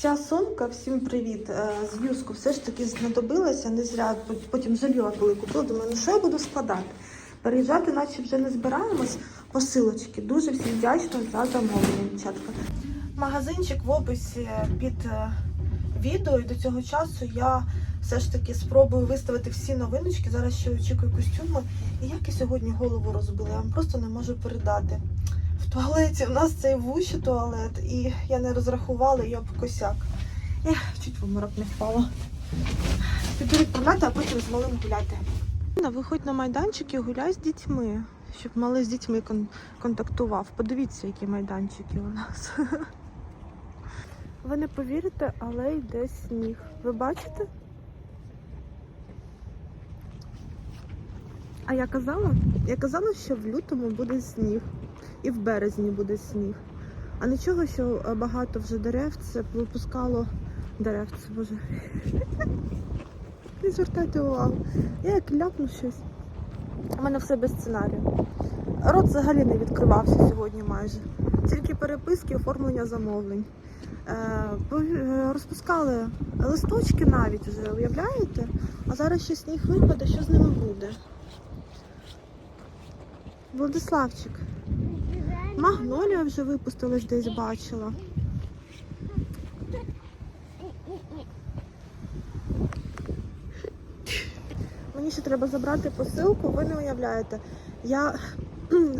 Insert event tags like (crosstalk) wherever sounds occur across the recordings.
Ця сумка, всім привіт, е, з юску все ж таки знадобилася, не зря потім жаліла, коли купила. Думаю, ну що я буду складати? Переїжджати, наче вже не збираємось. Посилочки. Дуже всім вдячна за замовлення, дівчатка. Магазинчик в описі під е, відео, і до цього часу я все ж таки спробую виставити всі новиночки. Зараз ще очікую костюми. І як я сьогодні голову розбила, я вам просто не можу передати. Туалеті у нас цей вущий туалет, і я не розрахувала об косяк. Ех, чуть в обморок не впала. Піду відправляти, а потім з малим гуляти. Виходь на майданчик і гуляй з дітьми, щоб малий з дітьми кон- контактував. Подивіться, які майданчики у нас. Ви не повірите, але йде сніг. Ви бачите? А я казала? Я казала, що в лютому буде сніг. І в березні буде сніг. А нічого, що е, багато вже дерев це випускало дерев, це боже. (laughs) Не звертайте увагу. Я як ляпну щось. У мене все без сценарію. Рот взагалі не відкривався сьогодні майже. Тільки переписки, оформлення замовлень. Е, е, розпускали листочки навіть вже, уявляєте? А зараз ще сніг випаде, що з ними буде? Владиславчик. Магнолія вже випустилась десь бачила. Мені ще треба забрати посилку, ви не уявляєте. Я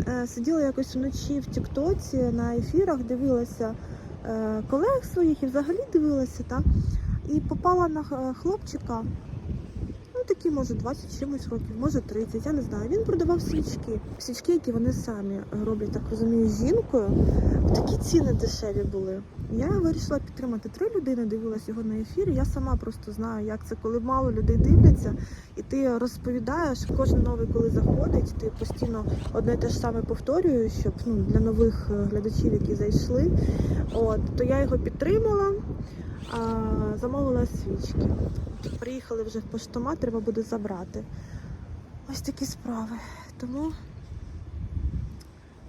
е, сиділа якось вночі в Тіктоці на ефірах, дивилася е, колег своїх і взагалі дивилася, та, і попала на хлопчика. Такі, може, 20 чимось років, може 30, я не знаю. Він продавав свічки. Свічки, які вони самі роблять, так розумію, жінкою. Такі ціни дешеві були. Я вирішила підтримати три людини, дивилась його на ефірі. Я сама просто знаю, як це, коли мало людей дивляться, і ти розповідаєш, кожен новий, коли заходить, ти постійно одне те ж саме повторюєш, щоб ну, для нових е, глядачів, які зайшли. От, то я його підтримала, замовила свічки. Приїхали вже в поштомат, треба буде забрати. Ось такі справи. Тому,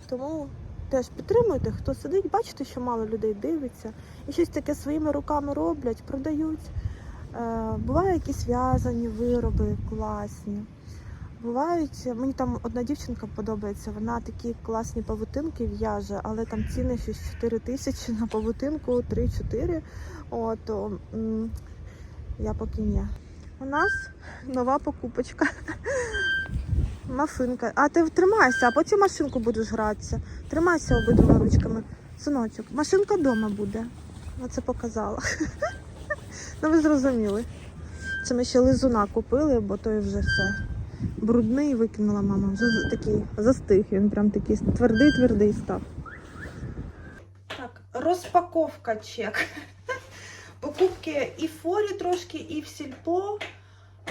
тому теж підтримуйте, хто сидить, бачите, що мало людей дивиться. І щось таке своїми руками роблять, продають. Е, бувають якісь в'язані вироби класні. Бувають, мені там одна дівчинка подобається, вона такі класні павутинки в'яже, але там ціни щось 4 тисячі на павутинку, 3-4. М, я поки ні. У нас нова покупочка. (laughs) Мафинка. А ти тримайся, а потім машинку будеш гратися. Тримайся обидвома ручками. Синочок, машинка вдома буде. Оце показала. (laughs) Ну ви зрозуміли. Це ми ще лизуна купили, бо той вже все. Брудний викинула мама. Вже такий застиг. Він прям такий твердий-твердий став. Так, розпаковка чек. Покупки і в форі трошки, і в сільпо.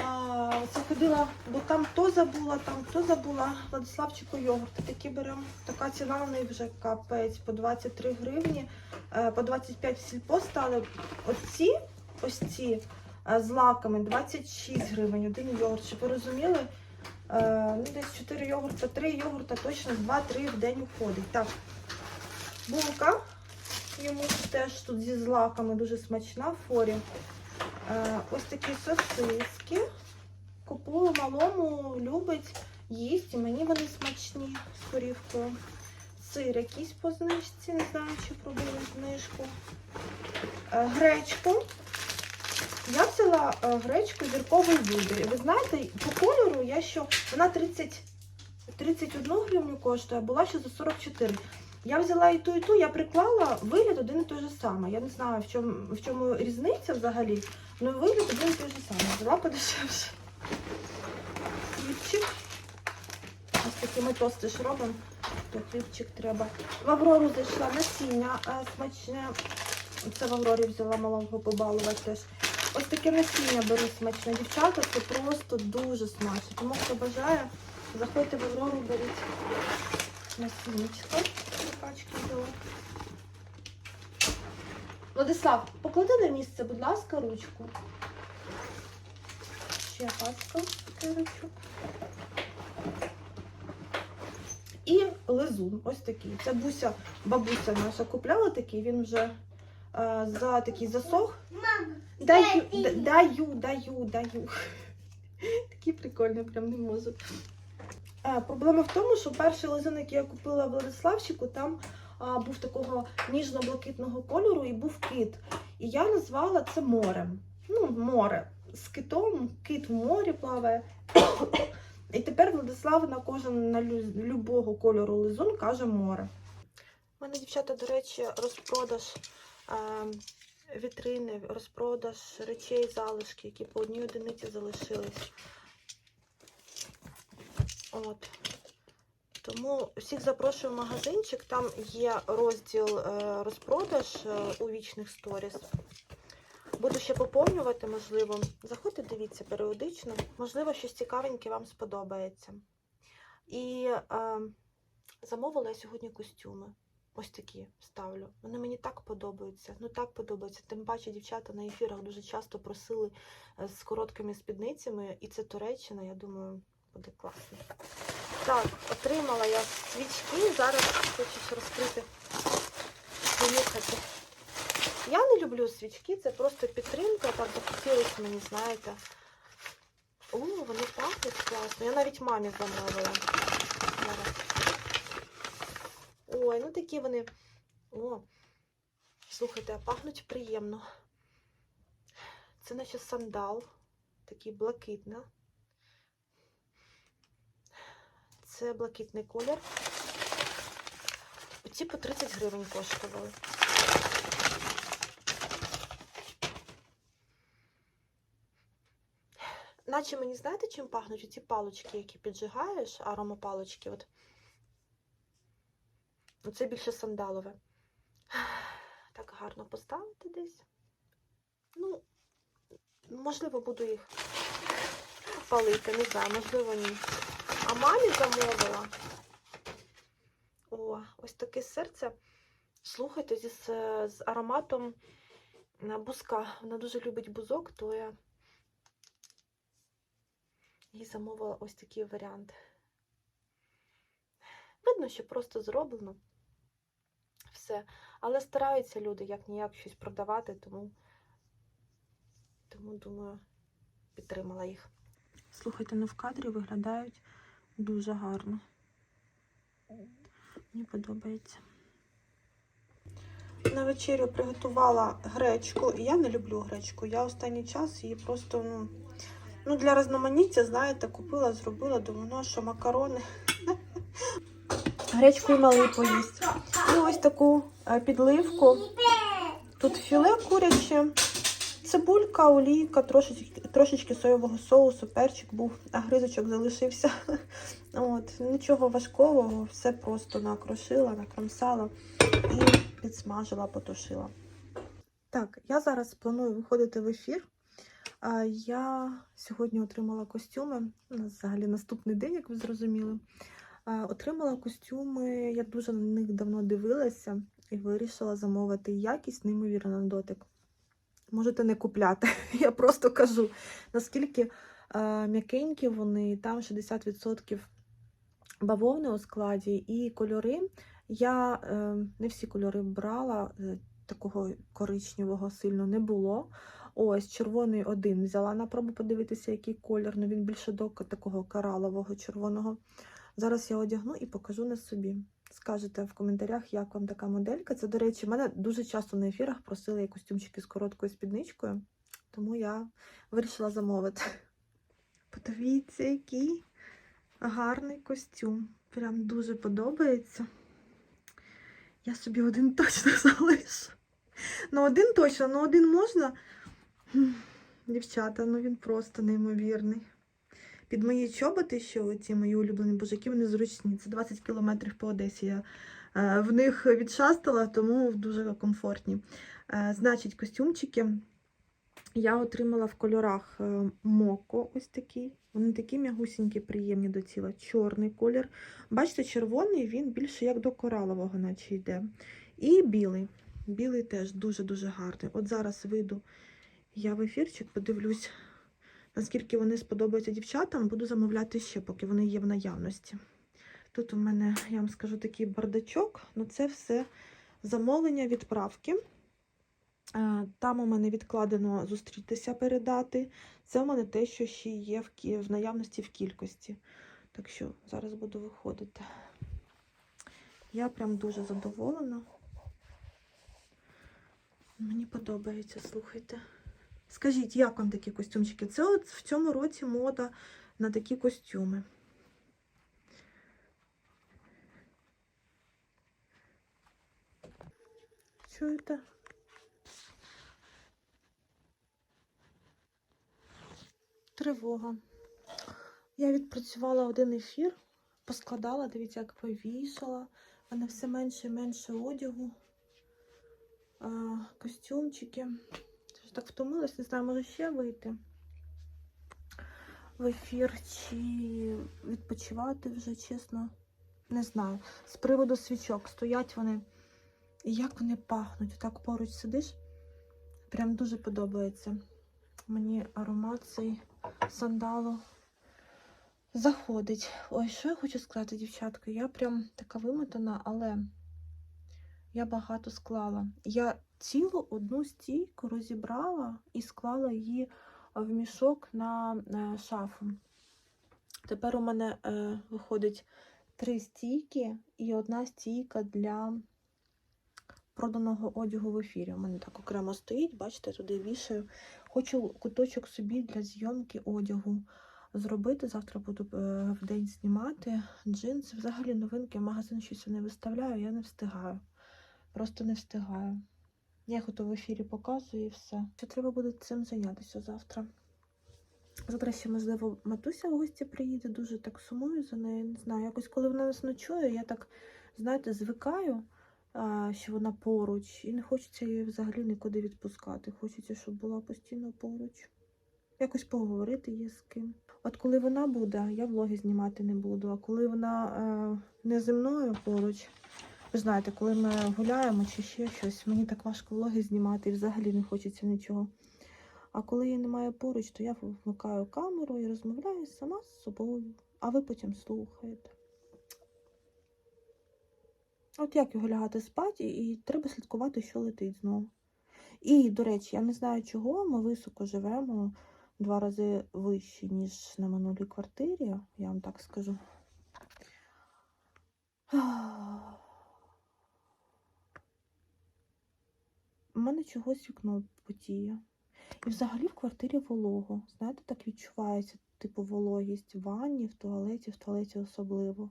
А, Заходила, бо там то забула, там то забула. Владиславчику йогурти такі беремо. Така ціна в них вже капець по 23 гривні, Е, по 25 в сільпо стали. Оці, ось ці е, з лаками 26 гривень, один йогурт. Щоб ви розуміли, е, ну, десь 4 йогурта, 3 йогурта точно 2-3 в день уходить. Так, булка. Йому теж тут зі злаками дуже смачна форі. Е, ось такі сосиски. Купую малому, любить, їсть, і мені вони смачні з корівкою. Сир якийсь по знижці, не знаю, чи пробили знижку. Е, гречку. Я взяла е, гречку зірковий вибір. І ви знаєте, по кольору я що вона 30, 31 гривню коштує, а була ще за 44. Я взяла і ту, і ту, я приклала вигляд один і той же самий. Я не знаю, в чому, в чому різниця взагалі, але вигляд один і той же самий. Взяла подешевше. Хлібчик. Ось такі ми тости ж робимо, то хлібчик треба. В Аврору зайшла насіння е, смачне. Це в Аврорі взяла малого побалувати теж. Ось таке насіння беру смачне. Дівчата, це просто дуже смачно. Тому хто бажає, заходьте в Аврору, беріть насіннячко. Пачки взяла. Владислав, поклади на місце, будь ласка, ручку. Ще пачка ручок. І лизун, ось такий. Це буся, бабуся наша купляла такий, він вже е, за такий засох. Даю, даю, даю, даю. (laughs) Такий прикольний, прям не можу. Проблема в тому, що перший лизун, який я купила в Владиславчику, там а, був такого ніжно-блакитного кольору і був кит. І я назвала це морем. Ну, море. З китом, кит в морі плаває. І тепер Владислав на кожен на любого кольору лизун каже море. У мене, дівчата, до речі, розпродаж е, вітрини, розпродаж речей, залишки, які по одній одиниці залишились. От. Тому всіх запрошую в магазинчик. Там є розділ е, розпродаж е, у вічних сторіс. Буду ще поповнювати, можливо. Заходьте, дивіться періодично. Можливо, щось цікавеньке вам сподобається. І е, замовила я сьогодні костюми. Ось такі ставлю. Вони мені так подобаються. Ну так подобаються. Тим паче, дівчата на ефірах дуже часто просили е, з короткими спідницями, і це Туреччина, я думаю, буде класно. Так, отримала я свічки. Зараз хочу розкрити понюхати. Я не люблю свічки, це просто підтримка, так захотілося мені, знаєте. О, вони пахнуть класно. Я навіть мамі замовила. Зараз. Ой, ну такі вони. О, слухайте, а пахнуть приємно. Це наче сандал, такий блакитний. Це блакитний колір. Оці по 30 гривень коштували. Наче мені знаєте, чим пахнуть оці палочки, які піджигаєш, аромапалочки. От. Оце більше сандалове. Так гарно поставити десь. Ну, можливо, буду їх палити, не знаю, можливо, ні. А мамі замовила. О, ось таке серце. Слухайте, зі, з, з ароматом е, бузка. Вона дуже любить бузок, то я їй замовила ось такий варіант. Видно, що просто зроблено все. Але стараються люди як ніяк щось продавати, тому, тому думаю, підтримала їх. Слухайте, ну в кадрі виглядають дуже гарно. Мені подобається. На вечерю приготувала гречку. Я не люблю гречку. Я останній час її просто, ну, ну для різноманіття, знаєте, купила, зробила, думаю, ну що макарони. Гречку і малий поїсть. І ось таку е, підливку. Тут філе куряче, цибулька, олійка, трошечки, трошечки соєвого соусу, перчик був, а гризочок залишився. (laughs) От, нічого важкого, все просто накрошила, накромсала і підсмажила, потушила. Так, я зараз планую виходити в ефір. Я сьогодні отримала костюми. Взагалі наступний день, як ви зрозуміли. Отримала костюми, я дуже на них давно дивилася і вирішила замовити якість, неймовірно дотик. Можете не купляти. (laughs) Я просто кажу, наскільки е, м'якенькі вони, там 60% бавовни у складі, і кольори. Я е, не всі кольори брала, е, такого коричневого сильно не було. Ось червоний один взяла на пробу подивитися, який колір. Ну він більше до такого коралового червоного. Зараз я одягну і покажу на собі. Скажете в коментарях, як вам така моделька. Це, до речі, мене дуже часто на ефірах просили костюмчики з короткою спідничкою, тому я вирішила замовити. Подивіться, який гарний костюм. Прям дуже подобається. Я собі один точно (laughs) залишу. Ну, один точно, ну один можна. Дівчата, ну він просто неймовірний. Під мої чоботи, що ці мої улюблені божаки, вони зручні. Це 20 кілометрів по Одесі. Я е, в них відшастала, тому дуже комфортні. Е, значить, костюмчики я отримала в кольорах е, моко, ось такий. Вони такі м'ягусінькі, приємні до тіла. Чорний колір. Бачите, червоний він більше як до коралового, наче йде. І білий. Білий теж дуже-дуже гарний. От зараз вийду я в ефірчик, подивлюсь, наскільки вони сподобаються дівчатам, буду замовляти ще, поки вони є в наявності. Тут у мене, я вам скажу, такий бардачок, ну це все замовлення відправки. Е, Там у мене відкладено зустрітися передати. Це у мене те, що ще є в наявності в кількості. Так що зараз буду виходити. Я прям дуже задоволена. Мені подобається, слухайте. Скажіть, як вам такі костюмчики? Це от в цьому році мода на такі костюми. Чуєте? Тривога. Я відпрацювала один ефір, поскладала, дивіться, як повішала. У мене все менше і менше одягу, костюмчики. Щось Так втомилась, не знаю, може ще вийти в ефір чи відпочивати вже, чесно. Не знаю. З приводу свічок стоять вони. І як вони пахнуть. Так поруч сидиш. Прям дуже подобається. Мені аромат цей сандалу заходить. Ой, що я хочу сказати, дівчатка? Я прям така вимотана, але я багато склала. Я цілу одну стійку розібрала і склала її в мішок на е, шафу. Тепер у мене е, виходить три стійки і одна стійка для проданого одягу в ефірі. У мене так окремо стоїть, бачите, туди вішаю. Хочу куточок собі для зйомки одягу зробити. Завтра буду е, в день знімати джинси. Взагалі новинки в магазин щось не виставляю, я не встигаю. Просто не встигаю. Я їх в ефірі показую і все. Що треба буде цим зайнятися завтра. Завтра ще, можливо, матуся в гості приїде, дуже так сумую за нею. Не знаю. Якось коли вона нас ночує, я так, знаєте, звикаю, що вона поруч, і не хочеться її взагалі нікуди відпускати. Хочеться, щоб була постійно поруч. Якось поговорити є з ким. От коли вона буде, я влоги знімати не буду. А коли вона е, не зі мною поруч, ви знаєте, коли ми гуляємо чи ще щось, мені так важко влоги знімати і взагалі не хочеться нічого. А коли її немає поруч, то я вмикаю камеру і розмовляю сама з собою, а ви потім слухаєте. От як його лягати спати, і треба слідкувати, що летить знову. І, до речі, я не знаю, чого ми високо живемо два рази вище, ніж на минулій квартирі, я вам так скажу. У мене чогось вікно потіє. І взагалі в квартирі волого. Знаєте, так відчувається, типу, вологість в ванні, в туалеті, в туалеті особливо.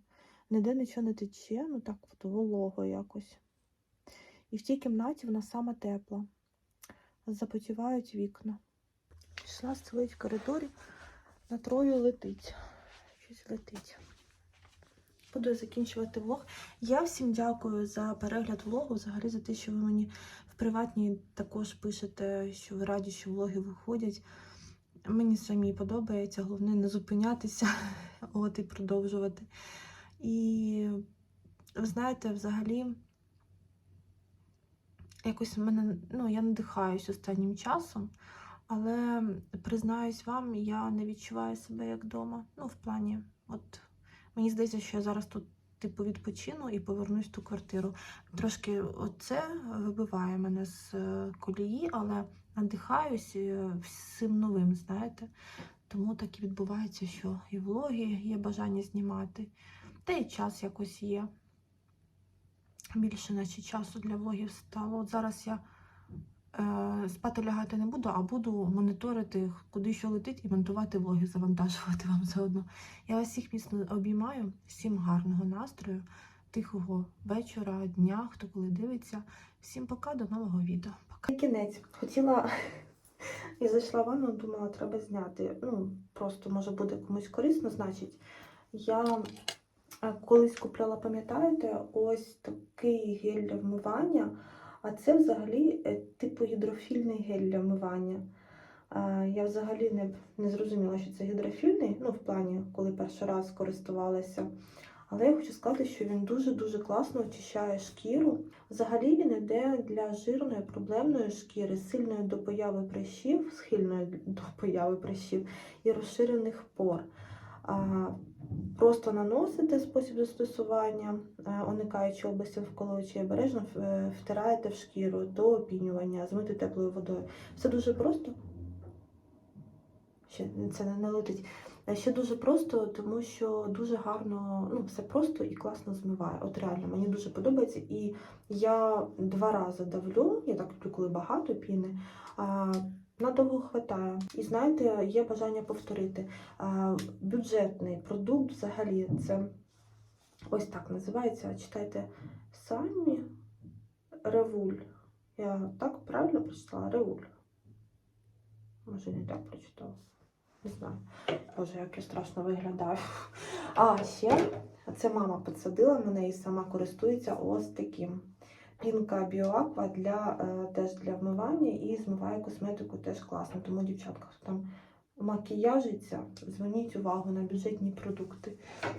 Ніде нічого не тече, ну так от волого якось. І в тій кімнаті вона сама тепла. Запотівають вікна. Пішла стелить в коридорі, на трою летить. Щось летить. Буду закінчувати влог. Я всім дякую за перегляд влогу, взагалі за те, що ви мені в приватній також пишете, що ви раді, що влоги виходять. Мені самі подобається, головне не зупинятися, (laughs) от і продовжувати. І ви знаєте, взагалі, якось в мене, ну, я надихаюсь останнім часом, але признаюсь вам, я не відчуваю себе як вдома. Ну, в плані, от мені здається, що я зараз тут. Типу відпочину і повернусь в ту квартиру. Трошки оце вибиває мене з е, колії, але надихаюсь е, всім новим, знаєте. Тому так і відбувається, що і влоги є бажання знімати, та і час якось є. Більше наче часу для влогів стало. От зараз я спати лягати не буду, а буду моніторити, куди що летить, і монтувати влоги, завантажувати вам заодно. Я вас всіх міцно обіймаю, всім гарного настрою, тихого вечора, дня, хто коли дивиться. Всім пока, до нового відео. Пока. Кінець. Хотіла. Я зайшла в ванну, думала, треба зняти. Ну, просто може буде комусь корисно, значить. Я е, колись купляла, пам'ятаєте, ось такий гель для вмивання, а це взагалі е, типу гідрофільний гель для вмивання. Я взагалі не, не зрозуміла, що це гідрофільний, ну, в плані, коли перший раз користувалася. Але я хочу сказати, що він дуже-дуже класно очищає шкіру. Взагалі він йде для жирної проблемної шкіри, сильної до появи прищів, схильної до появи прищів і розширених пор. Просто наносите спосіб застосування, е, уникаючи області вколовичі, обережно е, втираєте в шкіру до опінювання, змити теплою водою. Все дуже просто. Ще це не, не летить. Е, Ще дуже просто, тому що дуже гарно, ну, все просто і класно змиває. От реально, мені дуже подобається. І я два рази давлю, я так люблю, коли багато піни. Надовго хватає. І знаєте, є бажання повторити. Бюджетний продукт взагалі це ось так називається. Читайте самі Ревуль. Я так правильно прочитала? Ревуль. Може, не так прочитала. Не знаю. Боже, як я страшно виглядаю. А ще це мама підсадила мене і сама користується ось таким. Пінка Біоаква для е, теж для вмивання і змиває косметику теж класно. Тому, дівчатка, хто там макіяжиться, зверніть увагу на бюджетні продукти.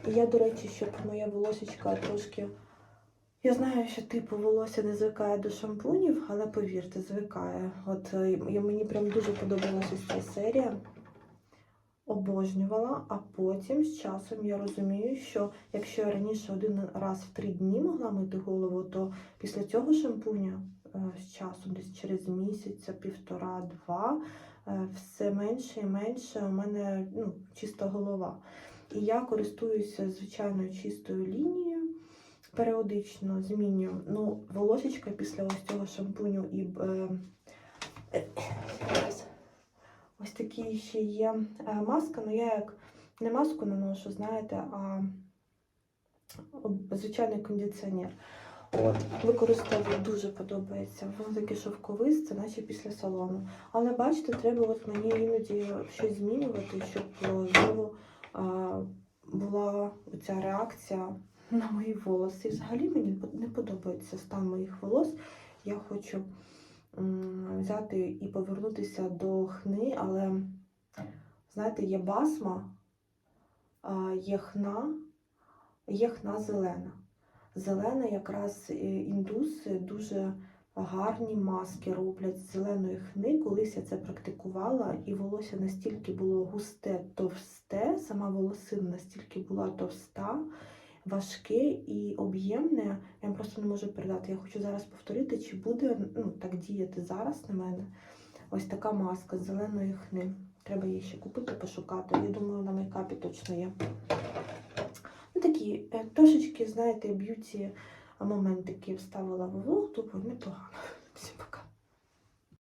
І я, до речі, щоб моє волосечко трошки. Я знаю, що типу волосся не звикає до шампунів, але повірте, звикає. От е, мені прям дуже подобалася ця серія. Обожнювала, а потім з часом я розумію, що якщо я раніше один раз в три дні могла мити голову, то після цього шампуня е, з часом, десь через місяця, півтора-два, е, все менше і менше у мене ну, чиста голова. І я користуюся звичайною чистою лінією, періодично змінюю. Ну, волосечка після ось цього шампуню і е, е, зараз. Ось такі ще є е, маска, ну я як не маску наношу, знаєте, а звичайний кондиціонер. От, використовую дуже подобається. Воно таке шовковисте, наче після салону. Але бачите, треба от мені іноді щось змінювати, щоб е, знову а, була ця реакція на мої волоси. І взагалі мені не подобається стан моїх волос. Я хочу взяти і повернутися до хни, але знаєте, є басма, є хна, є хна зелена. Зелена якраз е, індуси дуже гарні маски роблять з зеленої хни. Колись я це практикувала, і волосся настільки було густе, товсте, сама волосина настільки була товста, важке і об'ємне. Я вам просто не можу передати. Я хочу зараз повторити, чи буде ну, так діяти зараз на мене. Ось така маска з зеленої хни. Треба її ще купити, пошукати. Я думаю, на мейкапі точно є. Ну, такі е, трошечки, знаєте, б'юті моментики вставила в влог, думаю, непогано.